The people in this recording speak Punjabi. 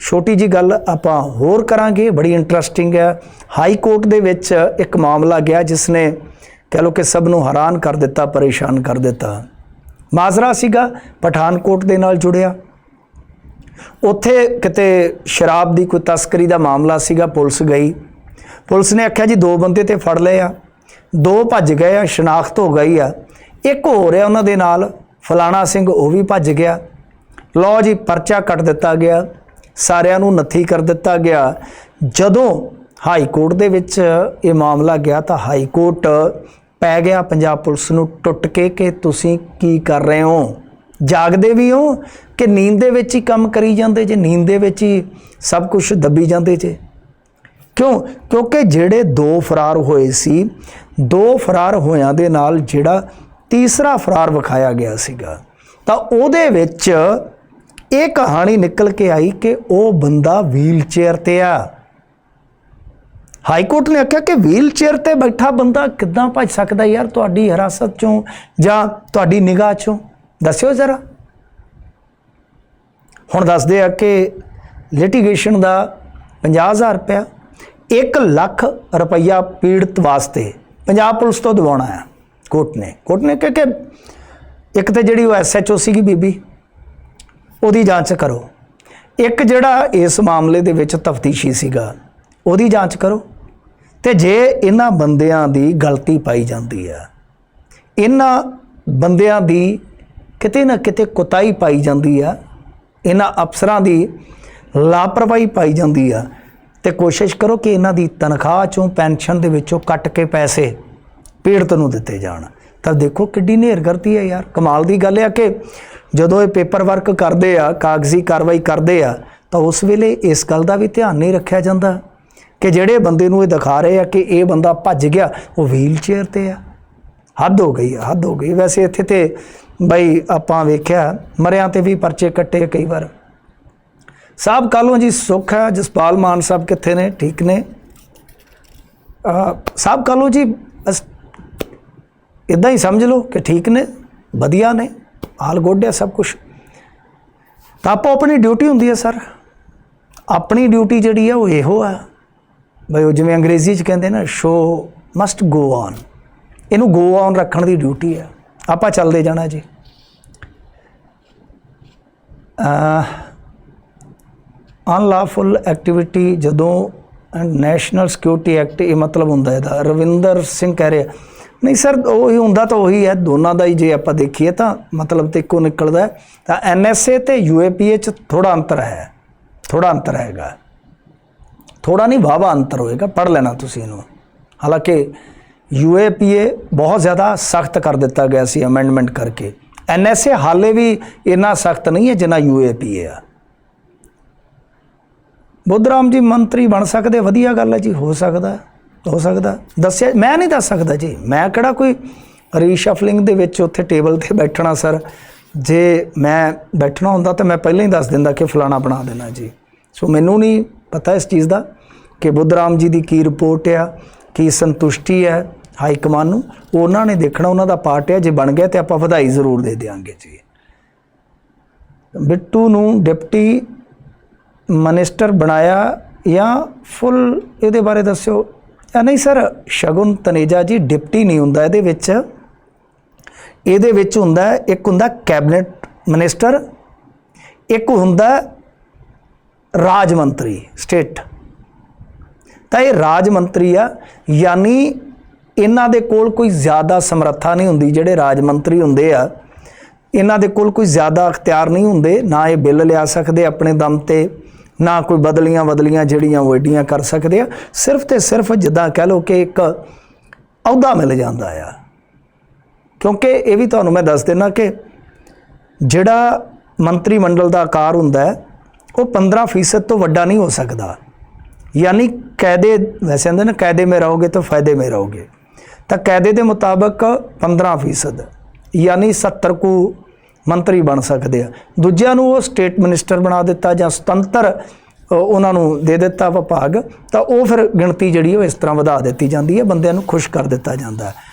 ਛੋਟੀ ਜੀ ਗੱਲ ਆਪਾਂ ਹੋਰ ਕਰਾਂਗੇ, ਬੜੀ ਇੰਟਰਸਟਿੰਗ ਹੈ। ਹਾਈ ਕੋਰਟ ਦੇ ਵਿੱਚ ਇੱਕ ਮਾਮਲਾ ਗਿਆ ਜਿਸ ਨੇ ਕਹ ਲੋ ਕਿ ਸਭ ਨੂੰ ਹੈਰਾਨ ਕਰ ਦਿੱਤਾ, ਪਰੇਸ਼ਾਨ ਕਰ ਦਿੱਤਾ। ਮਾਜ਼ਰਾ ਸੀਗਾ, ਪਠਾਨਕੋਟ ਦੇ ਨਾਲ ਜੁੜਿਆ। ਉੱਥੇ ਕਿਤੇ ਸ਼ਰਾਬ ਦੀ ਕੋਈ ਤਸਕਰੀ ਦਾ ਮਾਮਲਾ ਸੀਗਾ, ਪੁਲਿਸ ਗਈ। ਪੁਲਿਸ ਨੇ ਆਖਿਆ ਜੀ, ਦੋ ਬੰਦੇ ਤੇ ਫੜ ਲਏ ਆ। ਦੋ ਭੱਜ ਗਏ ਆ, ਸ਼ਨਾਖਤ ਹੋ ਗਈ ਆ। ਇੱਕ ਹੋ ਰਿਹਾ ਉਹਨਾਂ ਦੇ ਨਾਲ, ਫਲਾਣਾ ਸਿੰਘ, ਉਹ ਵੀ ਭੱਜ ਗਿਆ। ਲਓ ਜੀ, ਪਰਚਾ ਕੱਟ ਦਿੱਤਾ ਗਿਆ। ਸਾਰਿਆਂ ਨੂੰ ਨੱਥੀ ਕਰ ਦਿੱਤਾ ਗਿਆ। ਜਦੋਂ ਹਾਈ ਕੋਰਟ ਦੇ ਵਿੱਚ ਇਹ ਮਾਮਲਾ ਗਿਆ ਤਾਂ ਹਾਈ ਕੋਰਟ ਪੈ ਗਿਆ। ਪੰਜਾਬ ਪੁਲਿਸ ਨੂੰ ਟੁੱਟ ਕੇ ਕਿ ਤੁਸੀਂ ਕੀ ਕਰ ਰਹੇ ਹੋ? ਜਾਗਦੇ ਵੀ ਹੋ ਕਿ ਨੀਂਦ ਦੇ ਵਿੱਚ ਹੀ ਕੰਮ ਕਰੀ ਜਾਂਦੇ ਜੇ? ਨੀਂਦ ਦੇ ਵਿੱਚ ਹੀ ਸਭ ਕੁਝ ਦੱਬੀ ਜਾਂਦੇ ਜੇ? ਕਿਉਂ? ਕਿਉਂਕਿ ਜਿਹੜੇ ਦੋ ਫਰਾਰ ਹੋਏ ਸੀ, ਦੋ ਫਰਾਰ ਹੋਇਆਂ ਦੇ ਨਾਲ ਜਿਹੜਾ ਤੀਸਰਾ ਫਰਾਰ ਵਿਖਾਇਆ ਗਿਆ ਸੀਗਾ, ਤਾਂ ਉਹਦੇ ਵਿੱਚ ਇਹ ਕਹਾਣੀ ਨਿਕਲ ਕੇ ਆਈ ਕਿ ਉਹ ਬੰਦਾ ਵੀਲ ਚੇਅਰ ਤੇ ਆ। ਹਾਈ ਕੋਰਟ ਨੇ ਆਖਿਆ ਕਿ ਵੀਲ ਚੇਅਰ ਤੇ ਬੈਠਾ ਬੰਦਾ ਕਿੱਦਾਂ ਭੱਜ ਸਕਦਾ ਯਾਰ? ਤੁਹਾਡੀ ਹਿਰਾਸਤ ਚੋਂ ਜਾਂ ਤੁਹਾਡੀ ਨਿਗਾਹ ਚੋਂ? ਦੱਸਿਓ ਜ਼ਰਾ। ਹੁਣ ਦੱਸਦੇ ਆ ਕਿ ਲਿਟੀਗੇਸ਼ਨ ਦਾ 50000 ਰੁਪਇਆ 1 ਲੱਖ ਰੁਪਈਆ ਪੀੜਤ ਵਾਸਤੇ ਪੰਜਾਬ ਪੁਲਿਸ ਤੋਂ ਦਿਵਾਉਣਾ ਹੈ। ਕੋਰਟ ਨੇ ਕੋਰਟ ਨੇ ਕਿਹਾ ਕਿ ਇੱਕ ਤੇ ਜਿਹੜੀ ਉਹ ਐਸਐਚਓ ਸੀਗੀ ਬੀਬੀ ਉਹਦੀ ਜਾਂਚ ਕਰੋ। ਇੱਕ ਜਿਹੜਾ ਇਸ ਮਾਮਲੇ ਦੇ ਵਿੱਚ ਤਫਤੀਸ਼ੀ ਸੀਗਾ, ਉਹਦੀ ਜਾਂਚ ਕਰੋ। ਤੇ ਜੇ ਇਹਨਾਂ ਬੰਦਿਆਂ ਦੀ ਗਲਤੀ ਪਾਈ ਜਾਂਦੀ ਆ, ਇਹਨਾਂ ਬੰਦਿਆਂ ਦੀ ਕਿਤੇ ਨਾ ਕਿਤੇ ਕੁਤਾਈ ਪਾਈ ਜਾਂਦੀ ਆ, ਇਹਨਾਂ ਅਫਸਰਾਂ ਦੀ ਲਾਪਰਵਾਹੀ ਪਾਈ ਜਾਂਦੀ ਆ, ਤੇ ਕੋਸ਼ਿਸ਼ ਕਰੋ ਕਿ ਇਹਨਾਂ ਦੀ ਤਨਖਾਹ ਚੋਂ ਪੈਨਸ਼ਨ ਦੇ ਵਿੱਚੋਂ ਕੱਟ ਕੇ ਪੈਸੇ ਪੀੜਤ ਨੂੰ ਦਿੱਤੇ ਜਾਣ। ਤਾਂ ਦੇਖੋ ਕਿੱਡੀ ਨੇਰਗਰਤੀ ਹੈ ਯਾਰ। ਕਮਾਲ ਦੀ ਗੱਲ ਹੈ ਕਿ ਜਦੋਂ ਇਹ ਪੇਪਰ ਵਰਕ ਕਰਦੇ ਆ ਕਾਗਜ਼ੀ ਕਾਰਵਾਈ ਕਰਦੇ ਆ ਤਾਂ ਉਸ ਵੇਲੇ ਇਸ ਗੱਲ ਦਾ ਵੀ ਧਿਆਨ ਨਹੀਂ ਰੱਖਿਆ ਜਾਂਦਾ। ਕਿ ਜਿਹੜੇ ਬੰਦੇ ਨੂੰ ਇਹ ਦਿਖਾ ਰਹੇ ਆ ਕਿ ਇਹ ਬੰਦਾ ਭੱਜ ਗਿਆ ਉਹ ਵੀਲ ਚੇਅਰ ਤੇ ਆ। ਹੱਦ ਹੋ ਗਈ ਆ, ਹੱਦ ਹੋ ਗਈ। ਵੈਸੇ ਇੱਥੇ ਤੇ ਬਈ ਆਪਾਂ ਵੇਖਿਆ ਮਰਿਆਂ ਤੇ ਵੀ ਪਰਚੇ ਕੱਟੇ ਕਈ ਵਾਰ। ਸਾਹਿਬ ਕਾਲੋਂ ਜੀ ਸੁੱਖ ਹੈ ਜਸਪਾਲ ਮਾਨ ਸਾਹਿਬ ਕਿੱਥੇ ਨੇ? ਠੀਕ ਨੇ। ਅਹ ਸਾਹਿਬ ਕਾਲੋਂ ਜੀ ਬਸ ਇਦਾਂ ਹੀ ਸਮਝ ਲਓ ਕਿ ਠੀਕ ਨੇ ਵਧੀਆ ਨੇ। ਹਾਲ ਗੁੱਡ ਹੈ ਸਭ ਕੁਝ ਤਾਂ ਆਪੋ ਆਪਣੀ ਡਿਊਟੀ ਹੁੰਦੀ ਹੈ ਸਰ। ਆਪਣੀ ਡਿਊਟੀ ਜਿਹੜੀ ਆ ਉਹ ਇਹੋ ਆ। ਬਈ ਉਹ ਜਿਵੇਂ ਅੰਗਰੇਜ਼ੀ ਚ ਕਹਿੰਦੇ ਨਾ ਸ਼ੋ ਮਸਟ ਗੋ ਔਨ ਇਹਨੂੰ ਗੋ ਔਨ ਰੱਖਣ ਦੀ ਡਿਊਟੀ ਹੈ ਆਪਾਂ ਚੱਲਦੇ ਜਾਣਾ ਜੀ। ਅਨਲਾਫੁਲ ਐਕਟੀਵਿਟੀ ਜਦੋਂ ਨੈਸ਼ਨਲ ਸਿਕਿਉਰਿਟੀ ਐਕਟ ਇਹ ਮਤਲਬ ਹੁੰਦਾ ਇਹਦਾ। ਰਵਿੰਦਰ ਸਿੰਘ ਕਹਿ ਰਿਹਾ ਨਹੀਂ ਸਰ, ਉਹੀ ਹੁੰਦਾ ਤਾਂ ਉਹੀ ਹੈ, ਦੋਨਾਂ ਦਾ ਹੀ ਜੇ ਆਪਾਂ ਦੇਖੀਏ ਤਾਂ ਮਤਲਬ ਤੇ ਇੱਕੋ ਨਿਕਲਦਾ ਹੈ। ਤਾਂ ਐਨਐਸਏ ਤੇ ਯੂਏਪੀਏ ਚ ਥੋੜਾ ਅੰਤਰ ਹੈ ਥੋੜਾ ਅੰਤਰ ਹੈਗਾ। ਥੋੜਾ ਨਹੀਂ ਵਾਵਾ ਅੰਤਰ ਹੋਏਗਾ ਪੜ ਲੈਣਾ ਤੁਸੀਂ ਇਹਨੂੰ। ਹਾਲਾਂਕਿ ਯੂਏਪੀਏ ਬਹੁਤ ਜ਼ਿਆਦਾ ਸਖਤ ਕਰ ਦਿੱਤਾ ਗਿਆ ਸੀ ਅਮੈਂਡਮੈਂਟ ਕਰਕੇ। ਐਨਐਸਏ ਹਾਲੇ ਵੀ ਇੰਨਾ ਸਖਤ ਨਹੀਂ ਹੈ ਜਿੰਨਾ ਯੂਏਪੀਏ ਆ। ਬੁੱਧਰਾਮ ਜੀ, ਮੰਤਰੀ ਬਣ ਸਕਦੇ, ਵਧੀਆ ਗੱਲ ਹੈ ਜੀ, ਹੋ ਸਕਦਾ ਹੋ। ਹੋ ਸਕਦਾ। ਦੱਸਿਆ ਮੈਂ ਨਹੀਂ ਦੱਸ ਸਕਦਾ ਜੀ। ਮੈਂ ਕਿਹੜਾ ਕੋਈ ਰੀਸ਼ਫਲਿੰਗ ਦੇ ਵਿੱਚ ਉੱਥੇ ਟੇਬਲ ਤੇ ਬੈਠਣਾ ਸਰ ਜੇ ਮੈਂ ਬੈਠਣਾ ਹੁੰਦਾ ਤਾਂ ਮੈਂ ਪਹਿਲਾਂ ਹੀ ਦੱਸ ਦਿੰਦਾ ਕਿ ਫਲਾਣਾ ਬਣਾ ਦੇਣਾ ਜੀ। ਸੋ ਮੈਨੂੰ ਨਹੀਂ ਪਤਾ ਇਸ ਚੀਜ਼ ਦਾ ਕਿ ਬੁੱਧਰਾਮ ਜੀ ਦੀ ਕੀ ਰਿਪੋਰਟ ਆ, ਕੀ ਸੰਤੁਸ਼ਟੀ ਹੈ ਹਾਈ ਕਮਾਨ ਨੂੰ। ਉਹਨਾਂ ਨੇ ਦੇਖਣਾ, ਉਹਨਾਂ ਦਾ ਪਾਰਟ ਹੈ ਜੇ ਬਣ ਗਿਆ ਤੇ ਆਪਾਂ ਵਧਾਈ ਜ਼ਰੂਰ ਦੇ ਦੇਵਾਂਗੇ ਜੀ। ਬਿੱਟੂ ਨੂੰ ਡਿਪਟੀ ਮਨਿਸਟਰ ਬਣਾਇਆ ਜਾਂ ਫੁੱਲ ਇਹਦੇ ਬਾਰੇ ਦੱਸਿਓ। ਨਹੀਂ ਸਰ, ਸ਼ਗੁਨ ਤਨੇਜਾ ਜੀ ਡਿਪਟੀ ਨਹੀਂ ਹੁੰਦਾ ਇਹਦੇ ਵਿੱਚ। ਇਹਦੇ ਵਿੱਚ ਹੁੰਦਾ, ਇੱਕ ਹੁੰਦਾ ਕੈਬਨਿਟ ਮਿਨਿਸਟਰ, ਇੱਕ ਹੁੰਦਾ ਰਾਜ ਮੰਤਰੀ, ਸਟੇਟ। ਤਾਂ ਇਹ ਰਾਜ ਮੰਤਰੀ ਆ, ਯਾਨੀ ਇਹਨਾਂ ਦੇ ਕੋਲ ਕੋਈ ਜ਼ਿਆਦਾ ਸਮਰੱਥਾ ਨਹੀਂ ਹੁੰਦੀ, ਜਿਹੜੇ ਰਾਜ ਮੰਤਰੀ ਹੁੰਦੇ ਆ। ਇਹਨਾਂ ਦੇ ਕੋਲ ਕੋਈ ਜ਼ਿਆਦਾ ਅਖਤਿਆਰ ਨਹੀਂ ਹੁੰਦੇ, ਨਾ ਇਹ ਬਿੱਲ ਲਿਆ ਸਕਦੇ ਆਪਣੇ ਦਮ ਤੇ। ਨਾ ਕੋਈ ਬਦਲੀਆਂ ਬਦਲੀਆਂ ਜਿਹੜੀਆਂ ਉਹ ਏਡੀਆਂ ਕਰ ਸਕਦੇ ਆ। ਸਿਰਫ ਤੇ ਸਿਰਫ ਜਿੱਦਾਂ ਕਹਿ ਲਓ ਕਿ ਇੱਕ ਅਹੁਦਾ ਮਿਲ ਜਾਂਦਾ ਆ। ਕਿਉਂਕਿ ਇਹ ਵੀ ਤੁਹਾਨੂੰ ਮੈਂ ਦੱਸ ਦੇਣਾ ਕਿ ਜਿਹੜਾ ਮੰਤਰੀ ਮੰਡਲ ਦਾ ਆਕਾਰ ਹੁੰਦਾ ਹੈ, ਉਹ 15% ਤੋਂ ਵੱਡਾ ਨਹੀਂ ਹੋ ਸਕਦਾ। ਯਾਨੀ ਕਾਇਦੇ ਵੈਸੇ ਕਹਿੰਦੇ ਨਾ ਕਾਇਦੇ ਮੇ ਰਹੋਗੇ ਤਾਂ ਫਾਇਦੇ ਮੇ ਰਹੋਗੇ। ਤਾਂ ਕਾਇਦੇ ਦੇ ਮੁਤਾਬਕ 15% ਯਾਨੀ 70 ਕੁ ਮੰਤਰੀ ਬਣ ਸਕਦੇ ਆ। ਦੂਜਿਆਂ ਨੂੰ ਉਹ ਸਟੇਟ ਮਿਨਿਸਟਰ ਬਣਾ ਦਿੱਤਾ ਜਾਂ ਸੁਤੰਤਰ ਉਹਨਾਂ ਨੂੰ ਦੇ ਦਿੱਤਾ ਵਿਭਾਗ, ਤਾਂ ਉਹ ਫਿਰ ਗਿਣਤੀ ਜਿਹੜੀ ਉਹ ਇਸ ਤਰ੍ਹਾਂ ਵਧਾ ਦਿੱਤੀ ਜਾਂਦੀ ਹੈ ਬੰਦਿਆਂ ਨੂੰ ਖੁਸ਼ ਕਰ ਦਿੱਤਾ ਜਾਂਦਾ।